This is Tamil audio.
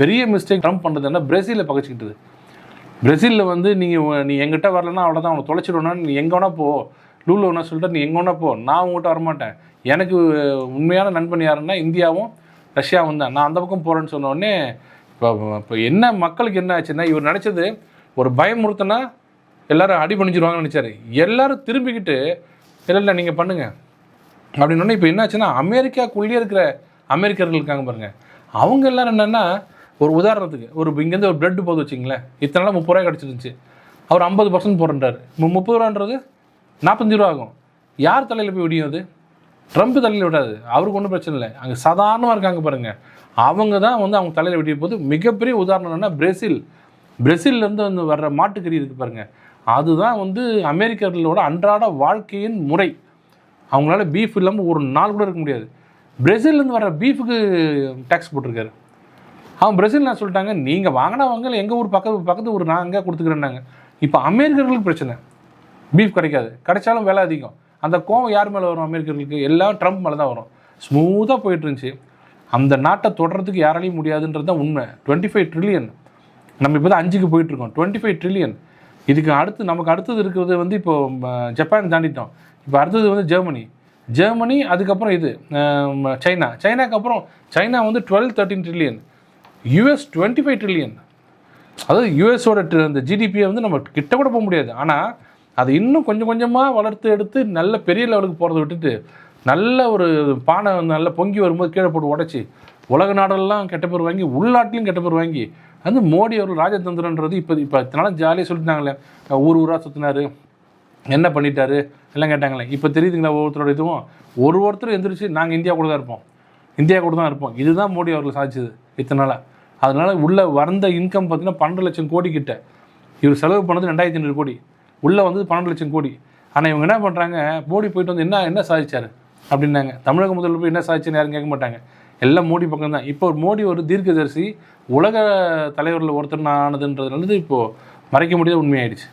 பெரிய மிஸ்டேக் ட்ரம்ப் பண்ணுறதுன்னா பிரேசிலில் பகச்சிக்கிட்டது. பிரேசிலில் வந்து நீங்கள் நீ எங்கிட்ட வரலன்னா அவ்வளோதான் அவனை தொலைச்சிடுவேன்னா நீ எங்கே வேணா போ. லூலு வேணா சொல்லிட்டு நீ எங்கே வேணா போ. நான் உங்கள்கிட்ட வரமாட்டேன். எனக்கு உண்மையான நண்பன் யாருன்னா இந்தியாவும் ரஷ்யாவும் தான். நான் அந்த பக்கம் போகிறேன்னு சொன்னோடனே இப்போ இப்போ என்ன மக்களுக்கு என்ன ஆச்சுன்னா இவர் நினச்சது ஒரு பயமுறுத்தினா எல்லாரும் அடி பண்ணிச்சிருவாங்கன்னு நினச்சாரு. எல்லாரும் திரும்பிக்கிட்டு இல்லை இல்லை நீங்கள் பண்ணுங்கள் அப்படின்னோடனே இப்போ என்னாச்சுன்னா அமெரிக்காக்குள்ளேயே இருக்கிற அமெரிக்கர்கள் இருக்காங்க பாருங்கள் அவங்க எல்லாரும் என்னென்னா ஒரு உதாரணத்துக்கு ஒரு இங்கேருந்து ஒரு பிரெட் போது வச்சிங்களேன் இத்தனை நாள் முப்பது ரூபாய் கிடச்சிருந்துச்சு. அவர் ஐம்பது பர்சன்ட் போடுறாரு. முப்பது ரூபான்றது நாற்பத்தஞ்சு ரூபா ஆகும். யார் தலையில் போய் விடியும் அது? ட்ரம்ப் தலையில் விடாது. அவருக்கு ஒன்றும் பிரச்சனை இல்லை. அங்கே சாதாரணமாக இருக்காங்க பாருங்க. அவங்க தான் வந்து அவங்க தலையில் விடிய போது மிகப்பெரிய உதாரணம் என்னென்னா பிரேசில். பிரேசில்லேருந்து வந்து வர்ற மாட்டுக்கறி இருக்குது பாருங்க. அதுதான் வந்து அமெரிக்கர்களோட அன்றாட வாழ்க்கையின் முறை. அவங்களால பீஃப் இல்லாமல் ஒரு நாள் கூட இருக்க முடியாது. பிரேசில்லேருந்து வர பீஃபுக்கு டேக்ஸ் போட்டிருக்காரு. அவன் பிரேசில் நான் சொல்லிட்டாங்க? நீங்கள் வாங்கினவங்க எங்கள் ஊர் பக்கத்து பக்கத்து ஊர் நான் அங்கே கொடுத்துக்கிறேன்னாங்க. இப்போ அமெரிக்கர்களுக்கு பிரச்சனை. பீஃப் கிடைக்காது. கிடைச்சாலும் விலை அதிகம். அந்த கோவம் யார் மேலே வரும் அமெரிக்கர்களுக்கு? எல்லாம் ட்ரம்ப் மேலே தான் வரும். ஸ்மூத்தாக போயிட்டு இருந்துச்சு. அந்த நாட்டை தொடர்றதுக்கு யாராலையும் முடியாதுன்றது தான் உண்மை. டுவெண்ட்டி ஃபைவ் ட்ரில்லியன் நம்ம இப்போ தான் அஞ்சுக்கு போயிட்டுருக்கோம் டுவெண்ட்டி ஃபைவ் ட்ரில்லியன் இதுக்கு அடுத்து நமக்கு அடுத்தது இருக்கிறது வந்து இப்போ ஜப்பான் தாண்டிட்டோம். இப்போ அடுத்தது வந்து ஜெர்மனி. ஜெர்மனி அதுக்கப்புறம் இது சைனா. சைனாக்கு அப்புறம் சைனா வந்து twelve thirteen trillion US twenty five trillion அதாவது யூஎஸோட அந்த ஜிடிபியை வந்து நம்ம கிட்ட கூட போக முடியாது. ஆனால் அதை இன்னும் கொஞ்சம் கொஞ்சமாக வளர்த்து எடுத்து நல்ல பெரிய லெவலுக்கு போகிறத விட்டுட்டு நல்ல ஒரு பானை வந்து நல்லா பொங்கி வரும்போது கீழே போட்டு உடச்சி உலக நாடெல்லாம் கெட்ட பேர் வாங்கி உள்நாட்டிலையும் கெட்ட பேர் வாங்கி வந்து மோடி அவர்கள் ராஜதந்திரன்றது இப்போ இப்போ இத்தனால ஜாலியாக சொல்லிட்டாங்களே. ஊர் ஊராக சுற்றினார் என்ன பண்ணிட்டாரு? எல்லாம் கேட்டாங்களே. இப்போ தெரியுதுங்களா ஒவ்வொருத்தரோட இதுவும்? ஒரு ஒருத்தர் எந்திரிச்சு நாங்கள் இந்தியா கூட தான் இருப்போம். இந்தியா கூட தான் இருப்போம். இதுதான் மோடி அவர்கள் சாதிச்சது. இத்தனை நாளா அதனால உள்ள வந்த இன்கம் பார்த்தீங்கன்னா பன்னெண்டு லட்சம் கோடி கிட்ட. இவர் செலவு பண்ணது ரெண்டாயிரத்தி ஐநூறு கோடி. உள்ளே வந்தது பன்னெண்டு லட்சம் கோடி. ஆனால் இவங்க என்ன பண்ணுறாங்க மோடி போயிட்டு வந்து என்ன என்ன சாதிச்சாரு? அப்படின்னாங்க. தமிழக முதல்வர் போய் என்ன சாதிச்சுன்னு யாரும் கேட்க மாட்டாங்க. எல்லாம் மோடி பக்கம் தான். இப்போ மோடி ஒரு தீர்க்கதரிசி உலக தலைவரில் ஒருத்தர் ஆனதுன்றதுனால இப்போது மறைக்க முடியாத உண்மையாயிடுச்சு